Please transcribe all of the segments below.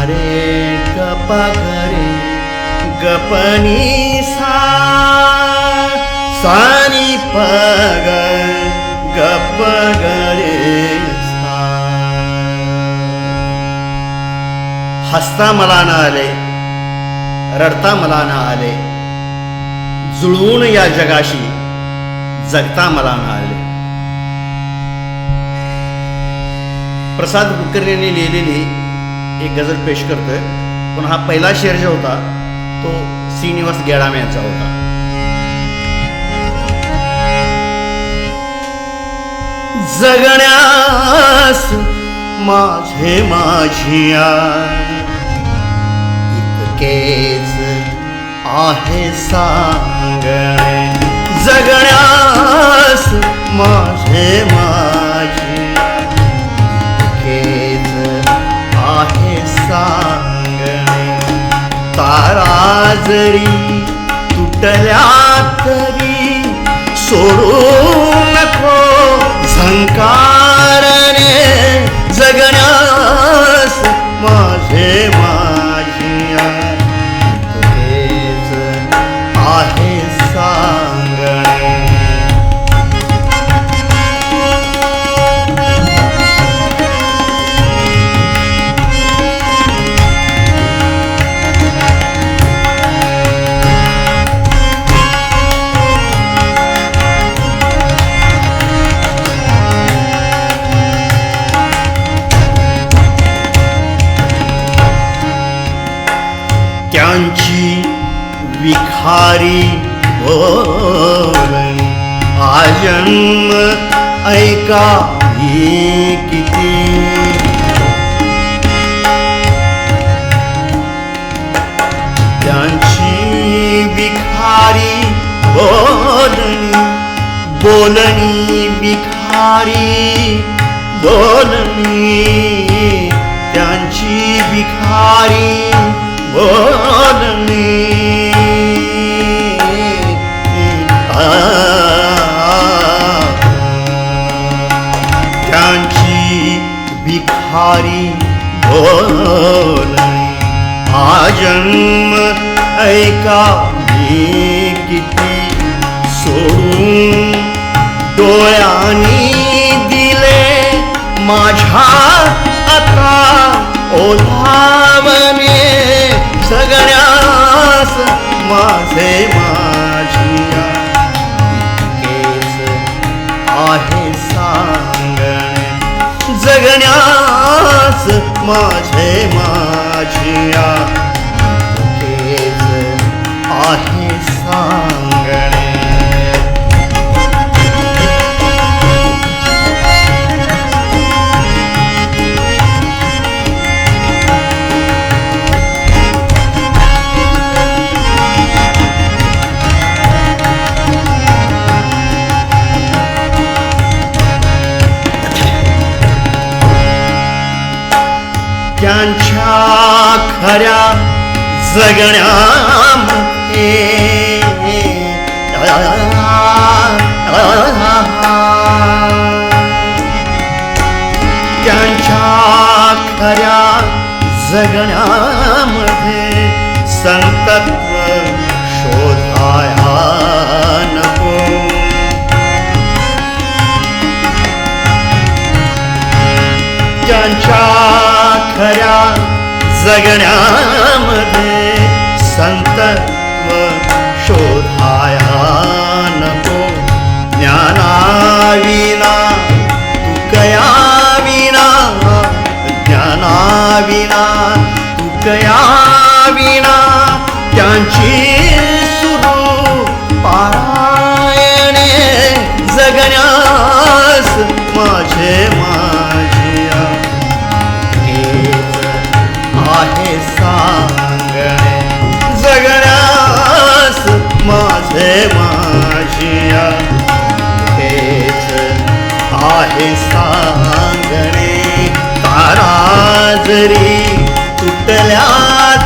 रे गपा करे गपनी सा सानी पग गप गरे सा। हसता मला ना आले रडता मला ना आले जुळवून या जगाशी जगता मला ना आले। प्रसाद कुलकर्णींनी लिहिलेली एक गजल पेश करतोय. पण हा पहिला शेर जो होता तो श्रीनिवास गेडाम यांचा होता. जगण्यास माझे माझिया इतकेच आहे सांगणे. जगण्यास माझे मा तारा जरी तुटल्या तरी सोडू विखारी बोलणी आजन्म ऐका ही किती त्यांची विखारी बोलणी बोलणी विखारी बोलणी त्यांची विखारी बोलणी बोलणे हा जन्म ऐका मी किती सोडून डोळ्यानी दिले माझ्या आता ओलावने सगळ्यास माझे माझिया इतकेच आहे सांगणे जगण्या माझे माझिया इतकेच खऱ्या जगण्यामध्ये त्यांच्या खऱ्या जगण्यामध्ये संतत्व जगण्यामध्ये संतत्व शोधाया नको. ज्ञानाविना आहे सांगणे तारा जरी तुटल्या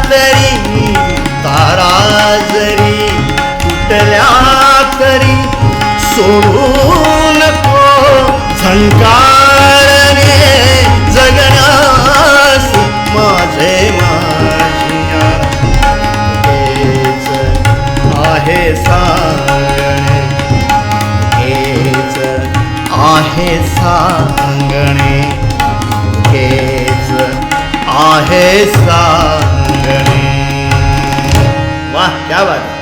तरी. तारा जरी तुटल्या तरी. सोडू नको झंकार जगण्यास माझे मा आहे सांगणे. हेच आहे सांगणे. वा त्या बात.